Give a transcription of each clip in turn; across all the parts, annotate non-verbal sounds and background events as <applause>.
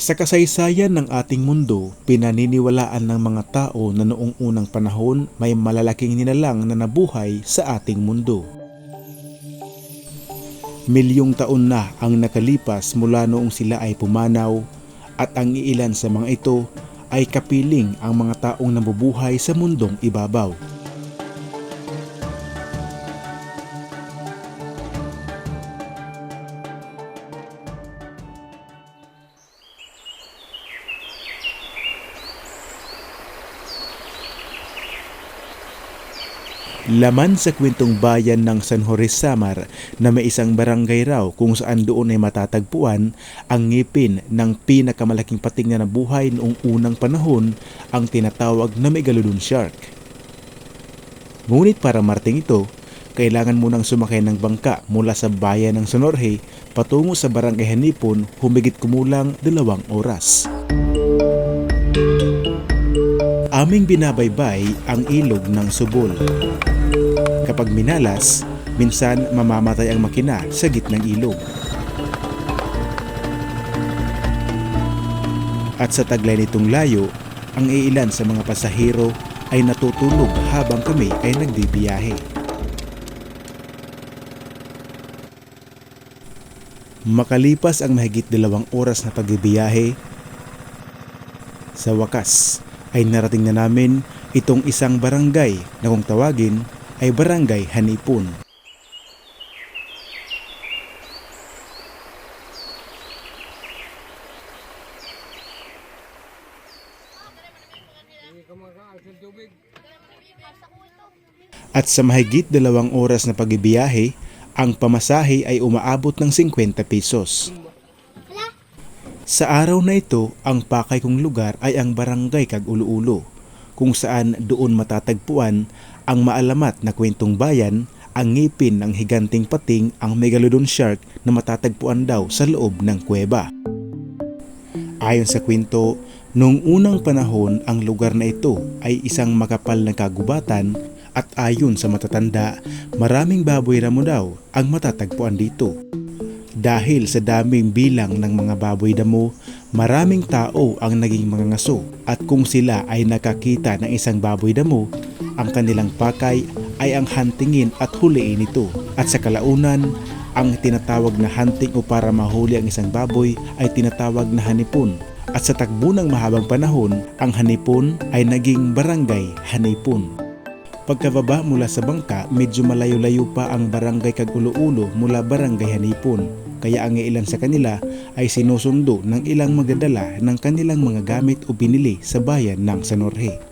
Sa kasaysayan ng ating mundo, pinaniniwalaan ng mga tao na noong unang panahon may malalaking nilalang na nabuhay sa ating mundo. Milyong taon na ang nakalipas mula noong sila ay pumanaw at ang iilan sa mga ito ay kapiling ang mga taong nabubuhay sa mundong ibabaw. Laman sa kwentong bayan ng San Jose Samar na may isang barangay raw kung saan doon ay matatagpuan ang ngipin ng pinakamalaking pating na nabuhay noong unang panahon ang tinatawag na Megalodon Shark. Ngunit para marting ito, kailangan munang sumakay ng bangka mula sa bayan ng Sonorhe patungo sa barangay Hanipon humigit kumulang dalawang oras. Aming binabaybay ang ilog ng Subol. Kapag minalas, minsan mamamatay ang makina sa gitnang ilog. At sa taglay nitong layo, ang iilan sa mga pasahero ay natutulog habang kami ay nagbibiyahe. Makalipas ang mahigit dalawang oras na pagbibiyahe, sa wakas ay narating na namin itong isang barangay na kung tawagin ay Barangay Hanipon. At sa mahigit dalawang oras na pagbibiyahe, ang pamasahe ay umaabot ng 50 pesos. Sa araw na ito, ang pakay kong lugar ay ang barangay Kag-Ulo-Ulo, kung saan doon matatagpuan ang maalamat na kwentong bayan, ang ngipin ng higanting pating ang megalodon shark na matatagpuan daw sa loob ng kuweba. Ayon sa kwento, noong unang panahon ang lugar na ito ay isang makapal na kagubatan at ayon sa matatanda, maraming baboy ramo daw ang matatagpuan dito. Dahil sa daming bilang ng mga baboy damo, maraming tao ang naging mga ngaso at kung sila ay nakakita ng isang baboy damo, ang kanilang pakay ay ang huntingin at huliin ito. At sa kalaunan, ang tinatawag na hunting o para mahuli ang isang baboy ay tinatawag na hanipon. At sa takbo ng mahabang panahon, ang hanipon ay naging barangay hanipon. Pagkababa mula sa bangka, medyo malayo-layo pa ang barangay Kag-Ulo-Ulo mula barangay Hanipon. Kaya ang ilan sa kanila ay sinusundo ng ilang magdadala ng kanilang mga gamit o binili sa bayan ng San Jorge.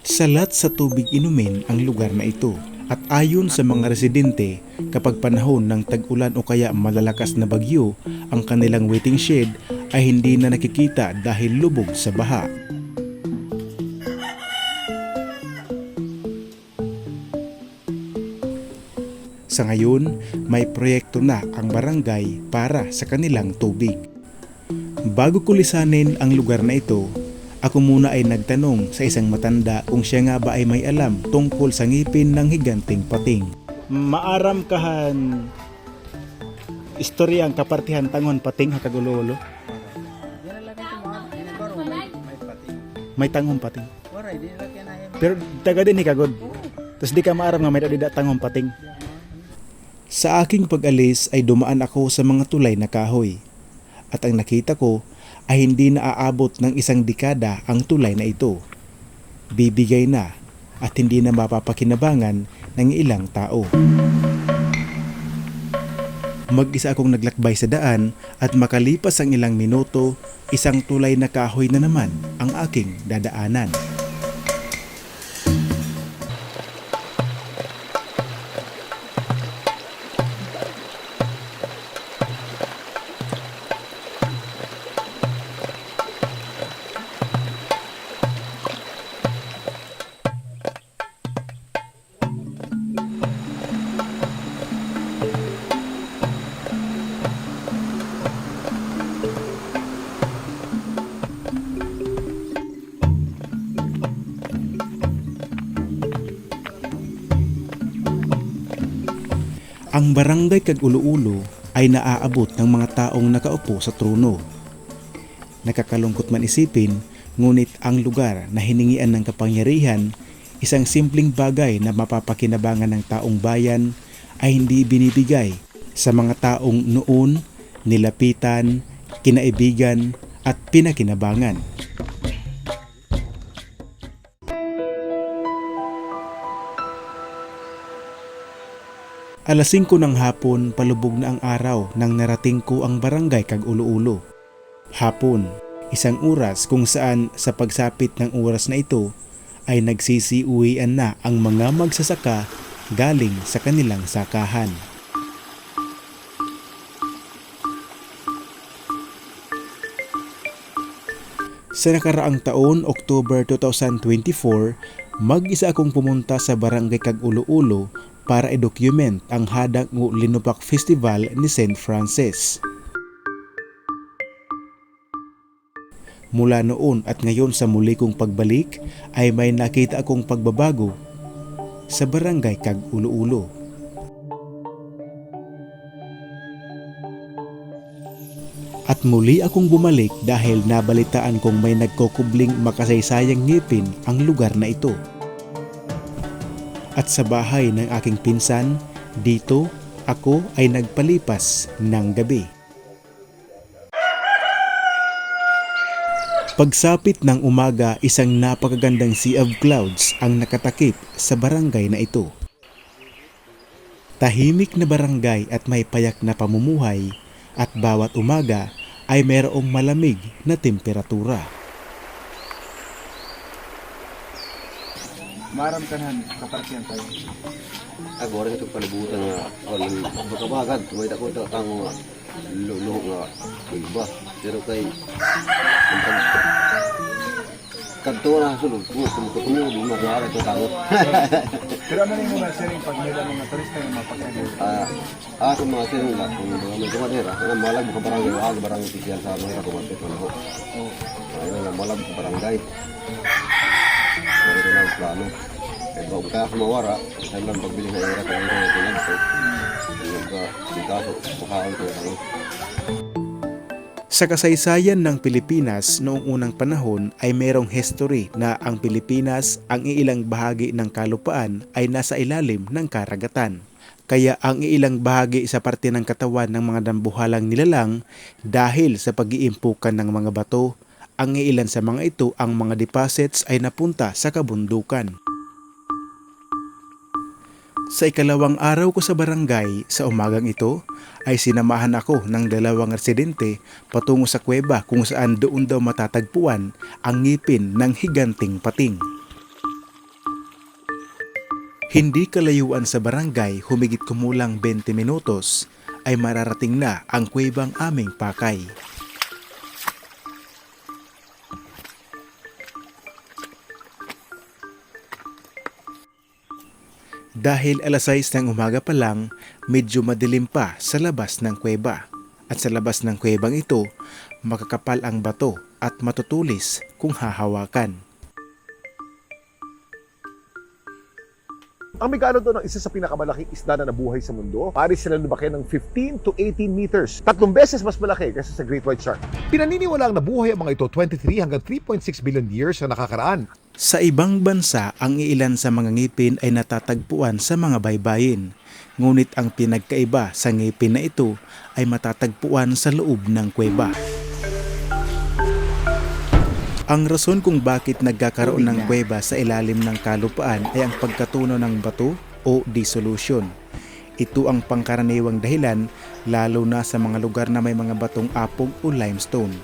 Salat sa tubig inumin ang lugar na ito. At ayon sa mga residente, kapag panahon ng tag-ulan o kaya malalakas na bagyo, ang kanilang waiting shed ay hindi na nakikita dahil lubog sa baha. Sa ngayon, may proyekto na ang barangay para sa kanilang tubig. Bago kulisanin ang lugar na ito, ako muna ay nagtanong sa isang matanda kung siya nga ba ay may alam tungkol sa ngipin ng higanting pating. Maaram kahan istorya ang kapartihan tangon pating hakagulolo. May tangon pating. Pero taga din hikagod. Tapos di ka maaram nga may dada tangon pating. Sa aking pag-alis ay dumaan ako sa mga tulay na kahoy. At ang nakita ko ay hindi na aabot ng isang dekada ang tulay na ito. Bibigay na at hindi na mapapakinabangan ng ilang tao. Mag-isa akong naglakbay sa daan at makalipas ang ilang minuto, isang tulay na kahoy na naman ang aking dadaanan. Ang barangay Kag-Ulo-Ulo ay naaabot ng mga taong nakaupo sa trono. Nakakalungkot man isipin, ngunit ang lugar na hiningian ng kapangyarihan, isang simpleng bagay na mapapakinabangan ng taong bayan ay hindi binibigay sa mga taong noon nilapitan, kinaibigan at pinakinabangan. Alas 5 ng hapon, palubog na ang araw nang narating ko ang barangay kag ulo-ulo. Hapon, isang oras kung saan sa pagsapit ng oras na ito ay nagsisiuwian na ang mga magsasaka galing sa kanilang sakahan. Sa nakaraang taon, October 2024, mag-isa akong pumunta sa barangay kag ulo-ulo para i-document ang hadak ng Linupak Festival ni St. Francis. Mula noon at ngayon sa muli kong pagbalik ay may nakita akong pagbabago sa barangay kag ulo-ulo. At muli akong bumalik dahil nabalitaan kong may nagkukubling makasaysayang ngipin ang lugar na ito. At sa bahay ng aking pinsan, dito ako ay nagpalipas ng gabi. Pagsapit ng umaga, isang napakagandang sea of clouds ang nakatakip sa barangay na ito. Tahimik na barangay at may payak na pamumuhay at bawat umaga ay mayroong malamig na temperatura. Maram tanan kapartiyan tayo. Ako rin ito palibutan nga walang bakabagad. May dako ito ang luluho nga iba. Pero kay ang kadto na sulod ko kung kutungo di maglara ito tao. <laughs> Pero ano yung mga siring pag may mga turista yung mapakain? Ah, ako mga sinong lang kung mga may kumadera, ana malag mo ka barangay wag barangay opisyal sa mga kumadera ko. Oh. Ayun na malag sa barangay. Pero ito na ang plano. Kaya ba ka kumawara, tayo lang pagbili ng era kaya ito yung pinagso. Yung ka, yung kaso, makaon ko yung Sa kasaysayan ng Pilipinas noong unang panahon ay mayroong history na ang Pilipinas ang iilang bahagi ng kalupaan ay nasa ilalim ng karagatan. Kaya ang iilang bahagi sa parte ng katawan ng mga dambuhalang nilalang dahil sa pag-iimpukan ng mga bato, ang iilan sa mga ito ang mga deposits ay napunta sa kabundukan. Sa ikalawang araw ko sa barangay sa umagang ito ay sinamahan ako ng dalawang residente patungo sa kuweba kung saan doon daw matatagpuan ang ngipin ng higanting pating. Hindi kalayuan sa barangay humigit kumulang 20 minutos ay mararating na ang kuwebang aming pakay. Dahil alas 6 ng umaga pa lang, medyo madilim pa sa labas ng kuweba. At sa labas ng kuwebang ito, makakapal ang bato at matutulis kung hahawakan. Ang Megalo doon ang isa sa pinakamalaking isda na nabuhay sa mundo. Pari sila lumaki ng 15 to 18 meters. Tatlong beses mas malaki kaysa sa Great White Shark. Pinaniniwala ang nabuhay ang mga ito 23 hanggang 3.6 billion years na nakakaraan. Sa ibang bansa, ang iilan sa mga ngipin ay natatagpuan sa mga baybayin. Ngunit ang pinagkaiba sa ngipin na ito ay matatagpuan sa loob ng kuweba. Ang rason kung bakit nagkakaroon ng kuweba sa ilalim ng kalupaan ay ang pagkatuno ng bato o dissolution. Ito ang pangkaraniwang dahilan lalo na sa mga lugar na may mga batong apog o limestone.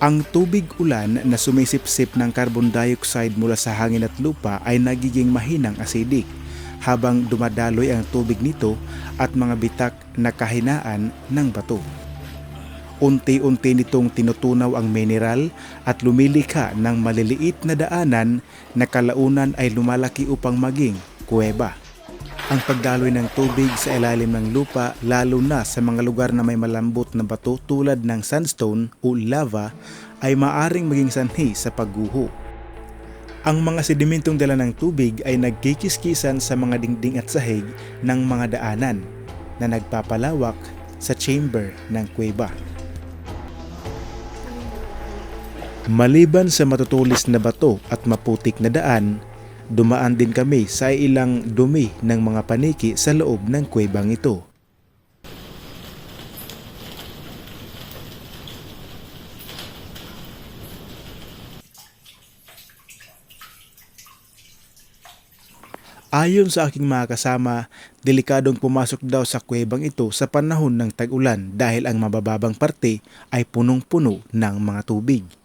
Ang tubig ulan na sumisipsip ng carbon dioxide mula sa hangin at lupa ay nagiging mahinang acidic habang dumadaloy ang tubig nito at mga bitak na kahinaan ng bato. Unti-unti nitong tinutunaw ang mineral at lumilikha ng maliliit na daanan na kalaunan ay lumalaki upang maging kuweba. Ang pagdaloy ng tubig sa ilalim ng lupa lalo na sa mga lugar na may malambot na bato tulad ng sandstone o lava ay maaring maging sanhi sa pagguho. Ang mga sedimentong dala ng tubig ay nagkikiskisan sa mga dingding at sahig ng mga daanan na nagpapalawak sa chamber ng kuweba. Maliban sa matutulis na bato at maputik na daan, dumaan din kami sa ilang dumi ng mga paniki sa loob ng kuwebang ito. Ayon sa aking mga kasama, delikadong pumasok daw sa kuwebang ito sa panahon ng tag-ulan dahil ang mabababang parte ay punong-puno ng mga tubig.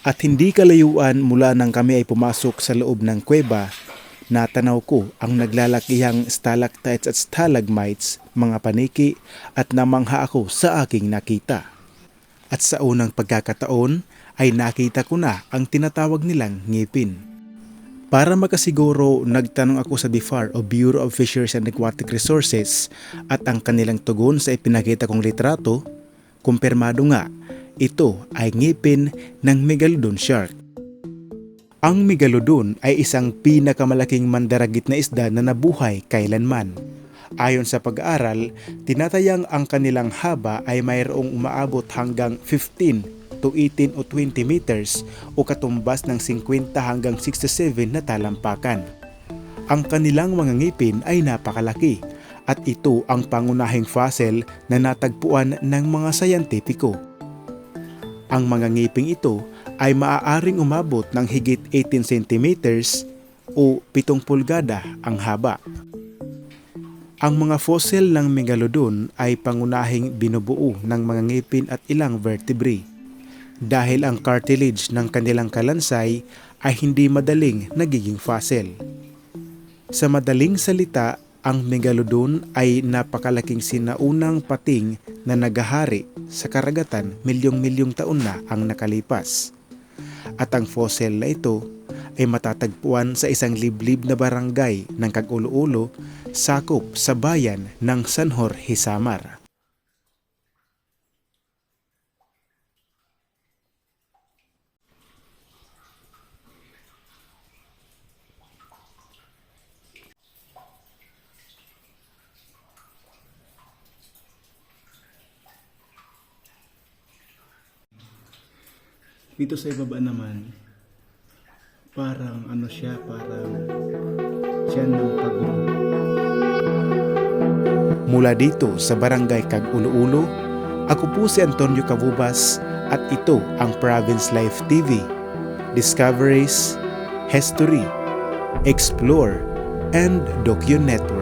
At hindi kalayuan mula nang kami ay pumasok sa loob ng kuweba, natanaw ko ang naglalakihang stalactites at stalagmites, mga paniki at namangha ako sa aking nakita. At sa unang pagkakataon ay nakita ko na ang tinatawag nilang ngipin. Para makasiguro, nagtanong ako sa BIFAR o Bureau of Fisheries and Aquatic Resources at ang kanilang tugon sa ipinakita kong litrato, kumpirmado nga, ito ay ngipin ng Megalodon shark. Ang Megalodon ay isang pinakamalaking mandaragit na isda na nabuhay kailanman. Ayon sa pag-aaral, tinatayang ang kanilang haba ay mayroong umaabot hanggang 15 to 18 o 20 meters o katumbas ng 50 hanggang 67 na talampakan. Ang kanilang mga ngipin ay napakalaki at ito ang pangunahing fossil na natagpuan ng mga sayantipiko. Ang mga ngiping ito ay maaaring umabot ng higit 18 centimeters o 7 pulgada ang haba. Ang mga fossil ng megalodon ay pangunahing binubuo ng mga ngipin at ilang vertebrae dahil ang cartilage ng kanilang kalansay ay hindi madaling nagiging fossil. Sa madaling salita, ang megalodon ay napakalaking sinaunang pating na nagahari sa karagatan milyong-milyong taon na ang nakalipas. At ang fossil na ito ay matatagpuan sa isang liblib na barangay ng Kag-Ulo-Ulo sakop sa bayan ng San Jorge Samar. Dito sa ibaba naman, parang ano siya, parang siya ng pagod. Mula dito sa Barangay Kag-Ulo-Ulo, ako po si Antonio Cavubas at ito ang Province Life TV. Discoveries, History, Explore, and Docu Network.